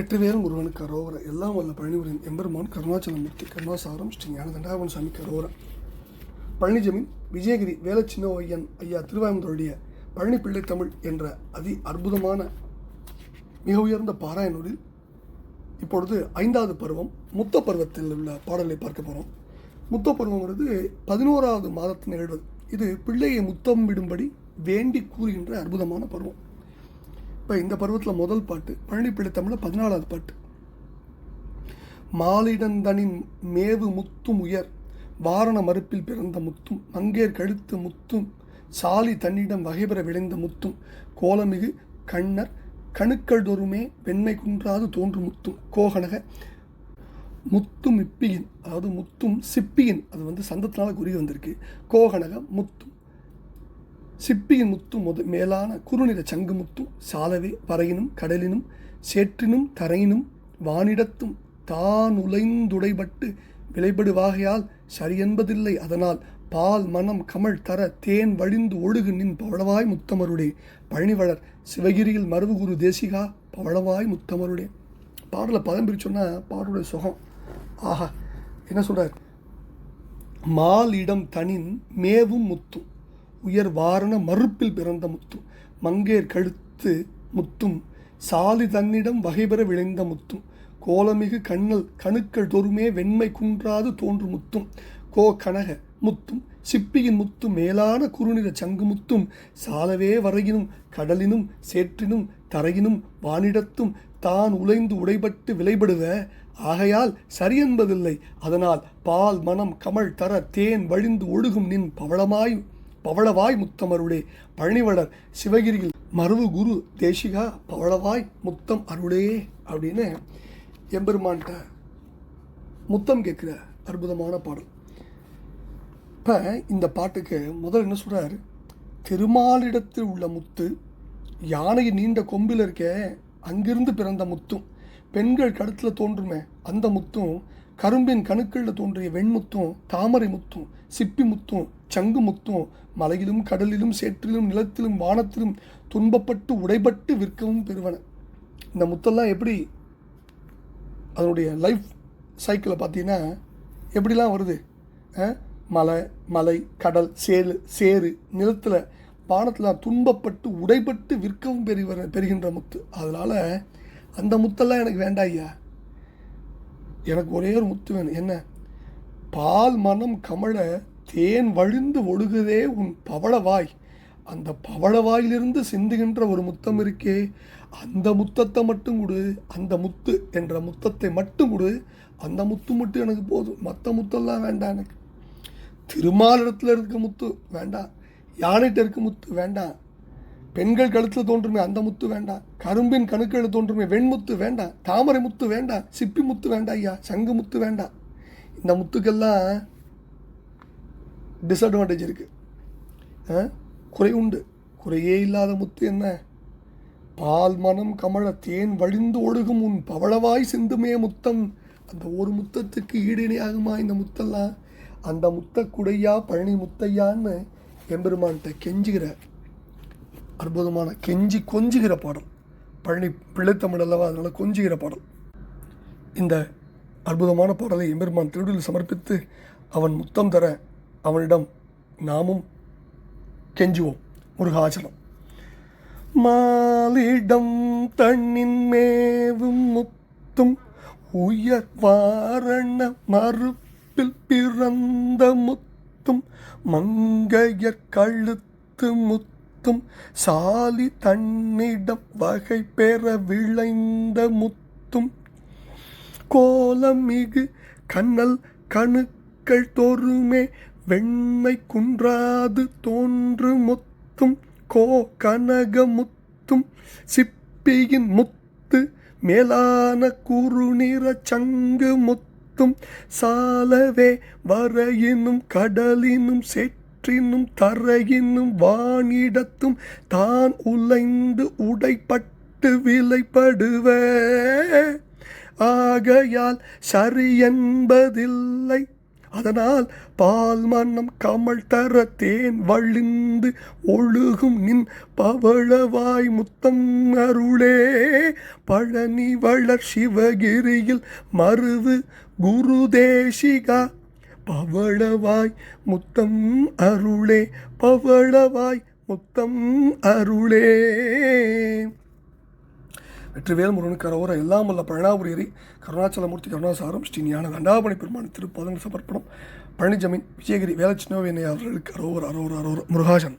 வெற்றிவேலும் ஒருவனுக்கு அரோவர. எல்லாம் வல்ல பழனிபுரியின் எம்பெருமான் கருணாச்சலமூர்த்தி கருணாசாரம் ஸ்ரீ ஞான சாமி கரோவர பழனி ஜமீன் விஜயகிரி வேலச்சின்ன ஐயன் ஐயா திருவாயமுதருடைய பழனி பிள்ளை தமிழ் என்ற அதி அற்புதமான மிக உயர்ந்த பாராயணூரில் இப்பொழுது ஐந்தாவது பருவம் முத்த பருவத்தில் உள்ள பாடலை பார்க்க போகிறோம் முத்த பருவங்கிறது பதினோராவது மாதத்தில் நிகழ்வது இது பிள்ளையை முத்தம் விடும்படி வேண்டி கூறுகின்ற அற்புதமான பருவம். இப்போ இந்த பருவத்தில் முதல் பாட்டு பழனி பிள்ளை தமிழில் பதினாலாவது பாட்டு. மாலிடந்தனின் மேவு முத்தும் உயர் வாரண மறுப்பில் பிறந்த முத்தும் மங்கேர் கழுத்து முத்தும் சாலி தன்னிடம் வகைபெற விளைந்த முத்தும் கோலமிகு கண்ணர் கணுக்கள் தோறுமே வெண்மை குன்றாது தோன்றும் முத்தும் கோகனக முத்தும் இப்பியின் அதாவது முத்தும் சிப்பியின் அது வந்து சந்தத்தினால குறி வந்திருக்கு. கோகனக முத்தும் சிப்பியின் முத்தும் முத மேலான குறுநிற சங்கு முத்தும் சாலவே பறையினும் கடலினும் சேற்றினும் தரையினும் வானிடத்தும் தான் உலைந்துடைபட்டு விளைபடுவாகையால் சரியென்பதில்லை. அதனால் பால் மனம் கமல் தர தேன் வழிந்து ஒழுகு நின் பவளவாய் முத்தமருடே. பழனிவளர் சிவகிரியில் மருவுகுரு தேசிகா பவளவாய் முத்தமருடே. பாடலை பதம் பிரிச்சோன்னா பாடலுடைய சுகம். ஆஹா என்ன சொல்கிறார் மால் இடம் தனின் மேவும் முத்தும். உயர் வாரண மறுப்பில் பிறந்த முத்தும் மங்கேர் கழுத்து முத்தும் சாலி தன்னிடம் வகைபெற விளைந்த முத்தும் கோலமிகு கண்ணல் கணுக்கள் தொறுமே வெண்மை குன்றாது தோன்றும் முத்தும் கோ கனக முத்தும் சிப்பியின் முத்து மேலான குறுநிற சங்கு முத்தும் சாலவே வரையினும் கடலினும் சேற்றினும் தரையினும் வானிடத்தும் தான் உலைந்து உடைபட்டு விலைபடுவ ஆகையால் சரியென்பதில்லை அதனால் பால் மனம் கமல் தர தேன் வழிந்து ஒழுகும் நின் பவளமாய் பவளவாய் முத்தமருளே. பழனிவளர் சிவகிரியில் மருவு குரு தேசிகா பவளவாய் முத்தம் அருளே அப்படின்னு எம்பெருமான்கிட்ட முத்தம் கேட்குற அற்புதமான பாடல். இப்போ இந்த பாட்டுக்கு முதல் என்ன சொல்கிறார் திருமாலிடத்தில் உள்ள முத்து யானையின் நீண்ட கொம்பில் இருக்க அங்கிருந்து பிறந்த முத்தும் பெண்கள் கழுத்தில் தோன்றுமே அந்த முத்தும் கரும்பின் கணுக்களில் தோன்றிய வெண்முத்தும் தாமரை முத்தும் சிப்பி முத்தும் சங்கு முத்தும் மலையிலும் கடலிலும் சேற்றிலும் நிலத்திலும் வானத்திலும் துன்பப்பட்டு உடைபட்டு விற்கவும் பெறுவன. இந்த முத்தெல்லாம் எப்படி? அதனுடைய லைஃப் சைக்கிளை பார்த்தீங்கன்னா எப்படிலாம் வருது? மலை மலை கடல் சேலு சேரு நிலத்தில் வானத்தில் துன்பப்பட்டு உடைபட்டு விற்கவும் பெறுகிற பெறுகின்ற முத்து. அதனால் அந்த முத்தெல்லாம் எனக்கு வேண்டாம் ஐயா. எனக்கு ஒரே ஒரு முத்து வேணும். என்ன? பால் மனம் கமழ தேன் வழிந்து ஒழுகுதே உன் பவளவாய். அந்த பவளவாயிலிருந்து சிந்துகின்ற ஒரு முத்தம் இருக்கே. அந்த முத்தத்தை மட்டும் கொடு அந்த முத்து என்ற முத்தத்தை மட்டும் கொடு. அந்த முத்து மட்டும் எனக்கு போதும். மற்ற முத்தெல்லாம் வேண்டாம் எனக்கு. திருமாலிடத்தில் இருக்க முத்து வேண்டாம். யானைகிட்ட இருக்க முத்து வேண்டாம். பெண்கள் கழுத்தில் தோன்றுமே அந்த முத்து வேண்டாம். கரும்பின் கணுக்களில் தோன்றுமே வெண்முத்து வேண்டாம். தாமரை முத்து வேண்டாம். சிப்பி முத்து வேண்டாம் ஐயா. சங்கு முத்து வேண்டாம். இந்த முத்துக்கெல்லாம் டிஸ்அட்வான்டேஜ் இருக்குது குறை உண்டு. குறையே இல்லாத முத்து என்ன? பால் மனம் கமழ தேன் வழிந்து ஒழுகும் உன் பவளவாய் சிந்துமே முத்தம். அந்த ஒரு முத்தத்துக்கு ஈடிணையாகுமா இந்த முத்தெல்லாம் அந்த முத்த குடையா பழனி முத்தையான்னு எம்பெருமான்கிட்ட கெஞ்சுகிற அற்புதமான கெஞ்சி கொஞ்சுகிற பாடல். பழனி பிள்ளைத்தமிழ் அல்லவா? அதனால் கொஞ்சுகிற பாடல். இந்த அற்புதமான பாடலை எம்பெருமான் திருவிழில் சமர்ப்பித்து அவன் முத்தம் தர அவனிடம் நாமும் கெஞ்சுவோம். முருகாச்சலம் மாலிடம் தண்ணின் மேவும் முத்தும் உயர் வாரண மறுப்பில் பிறந்த முத்தும் மங்கையர் கழுத்து முத்தும் சாலி தன்னிடம் வகை பெற விளைந்த முத்தும் கோலமிகு கண்ணல் கணுக்கள் தோறுமே வெண்மை குன்றாது தோன்று முத்தும் கோ கனக முத்தும் சிப்பியின் முத்து மேலான குறுநிற சங்கு முத்தும் சாலவே வரையினும் கடலினும் சேற்றினும் தரையினும் வானிடத்தும் தான் உலைந்து உடைப்பட்டு விலைப்படுவ ஆகையால் சரி என்பதில்லை. அதனால் பால் மன்னம் கமல் தர தேன் வழிந்து ஒழுகும் நின் பவளவாய் முத்தம் அருளே. பழனி வளர் சிவகிரியில் மருது குருதேசிகா. பவளவாய் முத்தம் அருளே பவளவாய் முத்தம் அருளே. வெற்றிவேல் முருகனுக்கு கரோர எல்லாம் வல்ல பழனாபுரியரை கருணாச்சலமூர்த்தி கருணாசாரம் ஸ்ரீ ஞான தண்டாபணி பெருமான் திருப்பதங்க சமர்ப்பணம். பழனிஜமீன் விஜயகிரி வேலச்சின்னோவினை அவர்களுக்கு அரோர் அரோர் அரோர் முருகாசன்.